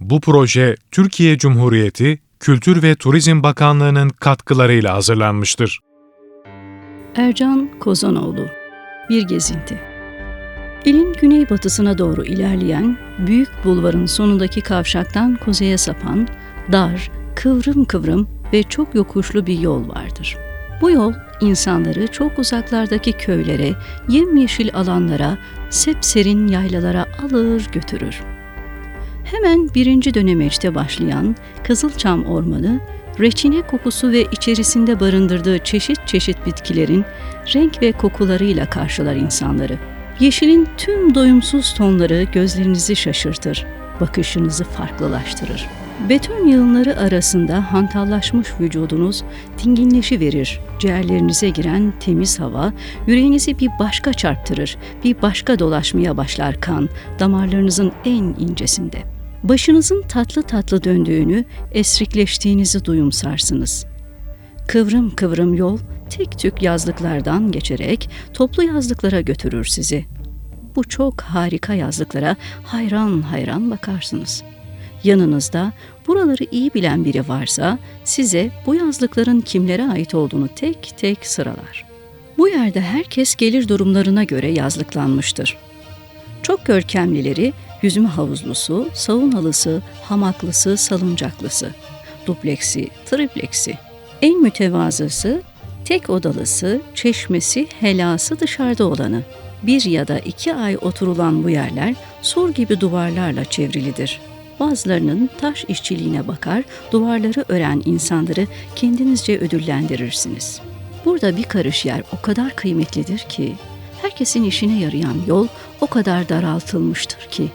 Bu proje Türkiye Cumhuriyeti Kültür ve Turizm Bakanlığı'nın katkılarıyla hazırlanmıştır. Ercan Kozanoğlu Bir Gezinti İlin güneybatısına doğru ilerleyen, büyük bulvarın sonundaki kavşaktan kuzeye sapan, dar, kıvrım kıvrım ve çok yokuşlu bir yol vardır. Bu yol insanları çok uzaklardaki köylere, yemyeşil alanlara, sepserin yaylalara alır götürür. Hemen birinci dönemeçte başlayan Kızılçam Ormanı, reçine kokusu ve içerisinde barındırdığı çeşit çeşit bitkilerin renk ve kokularıyla karşılar insanları. Yeşilin tüm doyumsuz tonları gözlerinizi şaşırtır, bakışınızı farklılaştırır. Beton yığınları arasında hantallaşmış vücudunuz dinginleşi verir. Ciğerlerinize giren temiz hava yüreğinizi bir başka çarptırır. Bir başka dolaşmaya başlar kan damarlarınızın en incesinde. Başınızın tatlı tatlı döndüğünü, esrikleştiğinizi duyumsarsınız. Kıvrım kıvrım yol tek tük yazlıklardan geçerek toplu yazlıklara götürür sizi. Bu çok harika yazlıklara hayran hayran bakarsınız.'' Yanınızda buraları iyi bilen biri varsa size bu yazlıkların kimlere ait olduğunu tek tek sıralar. Bu yerde herkes gelir durumlarına göre yazlıklanmıştır. Çok görkemlileri yüzme havuzlusu, saunalısı, hamaklısı, salıncaklısı, dupleksi, tripleksi. En mütevazısı tek odalısı, çeşmesi, helası dışarıda olanı. Bir ya da iki ay oturulan bu yerler sur gibi duvarlarla çevrilidir. Bazılarının taş işçiliğine bakar, duvarları ören insanları kendinizce ödüllendirirsiniz. Burada bir karış yer o kadar kıymetlidir ki, herkesin işine yarayan yol o kadar daraltılmıştır ki,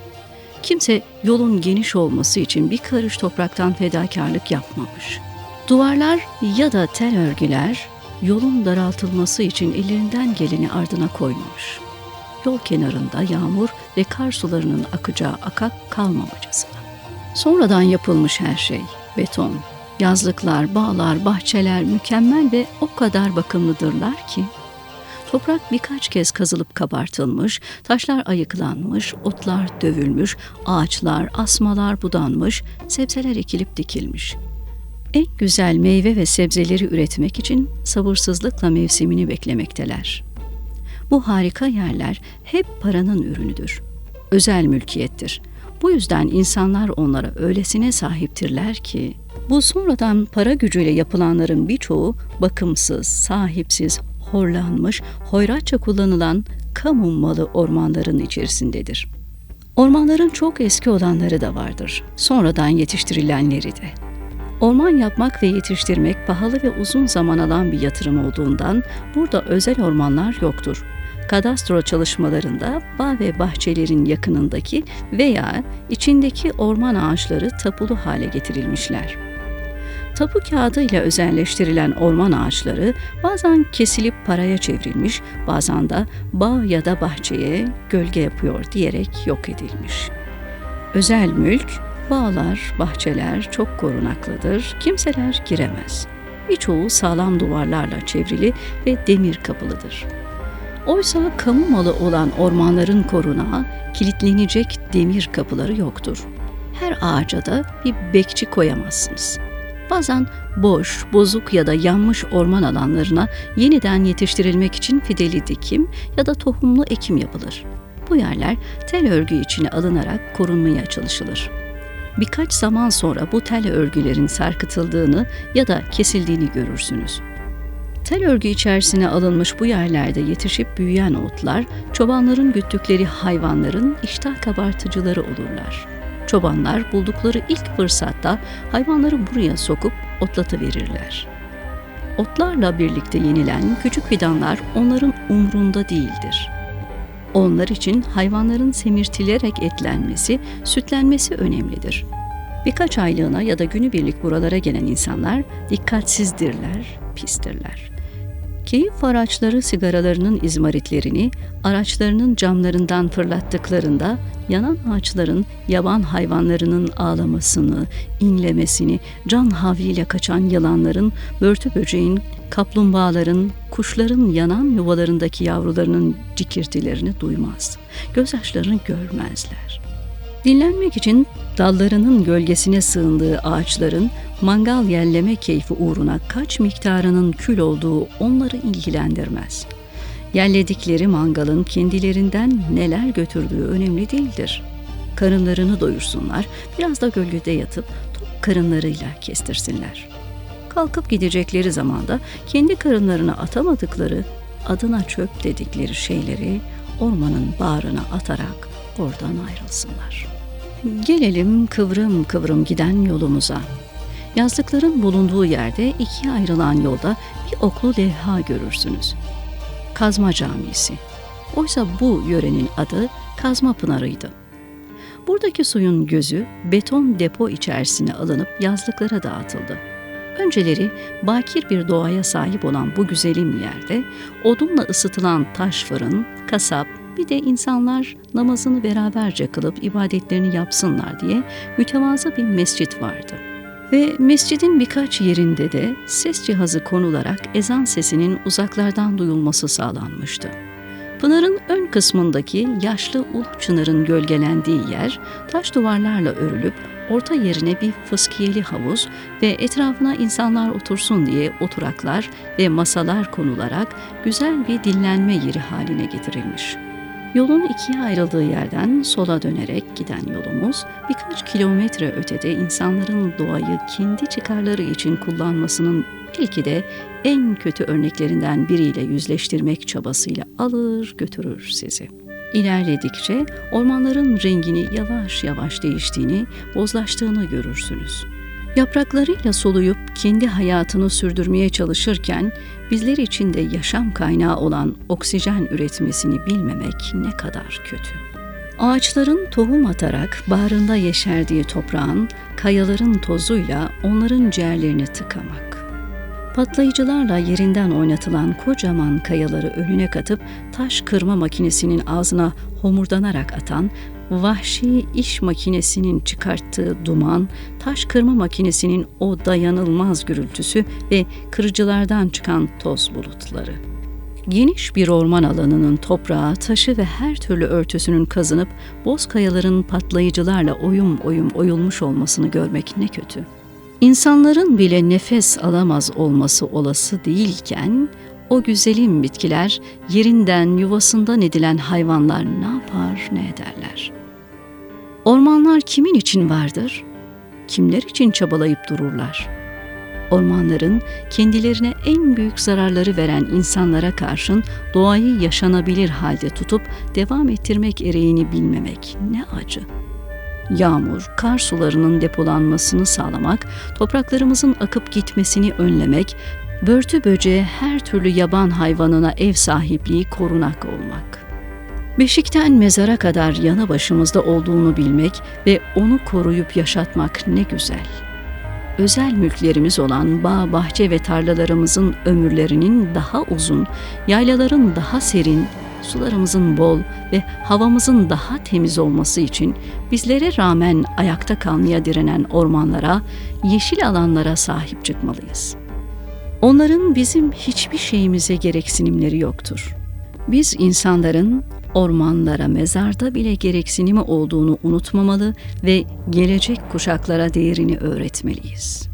kimse yolun geniş olması için bir karış topraktan fedakarlık yapmamış. Duvarlar ya da tel örgüler yolun daraltılması için ellerinden geleni ardına koymamış. Yol kenarında yağmur ve kar sularının akacağı akak kalmamacasına. Sonradan yapılmış her şey. Beton, yazlıklar, bağlar, bahçeler mükemmel ve o kadar bakımlıdırlar ki Toprak birkaç kez kazılıp kabartılmış, taşlar ayıklanmış, otlar dövülmüş, ağaçlar, asmalar budanmış, sebzeler ekilip dikilmiş. En güzel meyve ve sebzeleri üretmek için sabırsızlıkla mevsimini beklemekteler. Bu harika yerler hep paranın ürünüdür. Özel mülkiyettir.'' Bu yüzden insanlar onlara öylesine sahiptirler ki bu sonradan para gücüyle yapılanların birçoğu bakımsız, sahipsiz, horlanmış, hoyratça kullanılan kamu malı ormanların içerisindedir. Ormanların çok eski olanları da vardır. Sonradan yetiştirilenleri de. Orman yapmak ve yetiştirmek pahalı ve uzun zaman alan bir yatırım olduğundan burada özel ormanlar yoktur kadastro çalışmalarında bağ ve bahçelerin yakınındaki veya içindeki orman ağaçları tapulu hale getirilmişler. Tapu kağıdı ile özelleştirilen orman ağaçları bazen kesilip paraya çevrilmiş, bazen de bağ ya da bahçeye gölge yapıyor diyerek yok edilmiş. Özel mülk, bağlar, bahçeler çok korunaklıdır, kimseler giremez. Birçoğu sağlam duvarlarla çevrili ve demir kapılıdır.'' Oysa kamu malı olan ormanların koruna kilitlenecek demir kapıları yoktur. Her ağaca da bir bekçi koyamazsınız. Bazen boş, bozuk ya da yanmış orman alanlarına yeniden yetiştirilmek için fideli dikim ya da tohumlu ekim yapılır. Bu yerler tel örgü içine alınarak korunmaya çalışılır. Birkaç zaman sonra bu tel örgülerin sarkıtıldığını ya da kesildiğini görürsünüz. Tel örgü içerisine alınmış bu yerlerde yetişip büyüyen otlar, çobanların güttükleri hayvanların iştah kabartıcıları olurlar. Çobanlar buldukları ilk fırsatta hayvanları buraya sokup otlatıverirler. Otlarla birlikte yenilen küçük fidanlar onların umrunda değildir. Onlar için hayvanların semirtilerek etlenmesi, sütlenmesi önemlidir. Birkaç aylığına ya da günübirlik buralara gelen insanlar dikkatsizdirler, pistirler. Keyif araçları sigaralarının izmaritlerini araçlarının camlarından fırlattıklarında yanan ağaçların yaban hayvanlarının ağlamasını, inlemesini, can havliyle kaçan yılanların, börtü böceğin, kaplumbağaların, kuşların yanan yuvalarındaki yavrularının cikirtilerini duymaz. Gözyaşlarını görmezler. Dinlenmek için dallarının gölgesine sığındığı ağaçların mangal yerleme keyfi uğruna kaç miktarının kül olduğu onları ilgilendirmez. Yerledikleri mangalın kendilerinden neler götürdüğü önemli değildir. Karınlarını doyursunlar, biraz da gölgede yatıp tok karınlarıyla kestirsinler. Kalkıp gidecekleri zamanda kendi karınlarına atamadıkları, adına çöp dedikleri şeyleri ormanın bağrına atarak oradan ayrılsınlar. Gelelim kıvrım kıvrım giden yolumuza. Yazlıkların bulunduğu yerde ikiye ayrılan yolda bir oklu levha görürsünüz. Kazma Camisi. Oysa bu yörenin adı Kazma Pınarı'ydı. Buradaki suyun gözü beton depo içerisine alınıp yazlıklara dağıtıldı. Önceleri bakir bir doğaya sahip olan bu güzelim yerde odunla ısıtılan taş fırın, kasap, bir de insanlar namazını beraberce kılıp ibadetlerini yapsınlar diye mütevazı bir mescit vardı. Ve mescidin birkaç yerinde de ses cihazı konularak ezan sesinin uzaklardan duyulması sağlanmıştı. Pınarın ön kısmındaki yaşlı ulu çınarın gölgelendiği yer taş duvarlarla örülüp orta yerine bir fıskiyeli havuz ve etrafına insanlar otursun diye oturaklar ve masalar konularak güzel bir dinlenme yeri haline getirilmiş. Yolun ikiye ayrıldığı yerden sola dönerek giden yolumuz birkaç kilometre ötede insanların doğayı kendi çıkarları için kullanmasının belki de en kötü örneklerinden biriyle yüzleştirmek çabasıyla alır götürür sizi. İlerledikçe ormanların rengini yavaş yavaş değiştiğini, bozlaştığını görürsünüz. Yapraklarıyla soluyup kendi hayatını sürdürmeye çalışırken bizler için de yaşam kaynağı olan oksijen üretmesini bilmemek ne kadar kötü. Ağaçların tohum atarak bağrında yeşerdiği toprağın, kayaların tozuyla onların ciğerlerini tıkamak. Patlayıcılarla yerinden oynatılan kocaman kayaları önüne katıp taş kırma makinesinin ağzına homurdanarak atan, vahşi iş makinesinin çıkarttığı duman, taş kırma makinesinin o dayanılmaz gürültüsü ve kırıcılardan çıkan toz bulutları. Geniş bir orman alanının toprağı, taşı ve her türlü örtüsünün kazınıp boz kayaların patlayıcılarla oyum oyum oyulmuş olmasını görmek ne kötü. İnsanların bile nefes alamaz olması olası değilken o güzelim bitkiler yerinden yuvasından edilen hayvanlar ne yapar ne ederler? Ormanlar kimin için vardır? Kimler için çabalayıp dururlar? Ormanların kendilerine en büyük zararları veren insanlara karşın doğayı yaşanabilir halde tutup devam ettirmek ereğini bilmemek ne acı. Yağmur, kar sularının depolanmasını sağlamak, topraklarımızın akıp gitmesini önlemek, börtü böceğe her türlü yaban hayvanına ev sahipliği korunak olmak. Beşikten mezara kadar yana başımızda olduğunu bilmek ve onu koruyup yaşatmak ne güzel. Özel mülklerimiz olan bağ, bahçe ve tarlalarımızın ömürlerinin daha uzun, yaylaların daha serin, sularımızın bol ve havamızın daha temiz olması için bizlere rağmen ayakta kalmaya direnen ormanlara, yeşil alanlara sahip çıkmalıyız. Onların bizim hiçbir şeyimize gereksinimleri yoktur. Biz insanların ormanlara mezarda bile gereksinimi olduğunu unutmamalı ve gelecek kuşaklara değerini öğretmeliyiz.''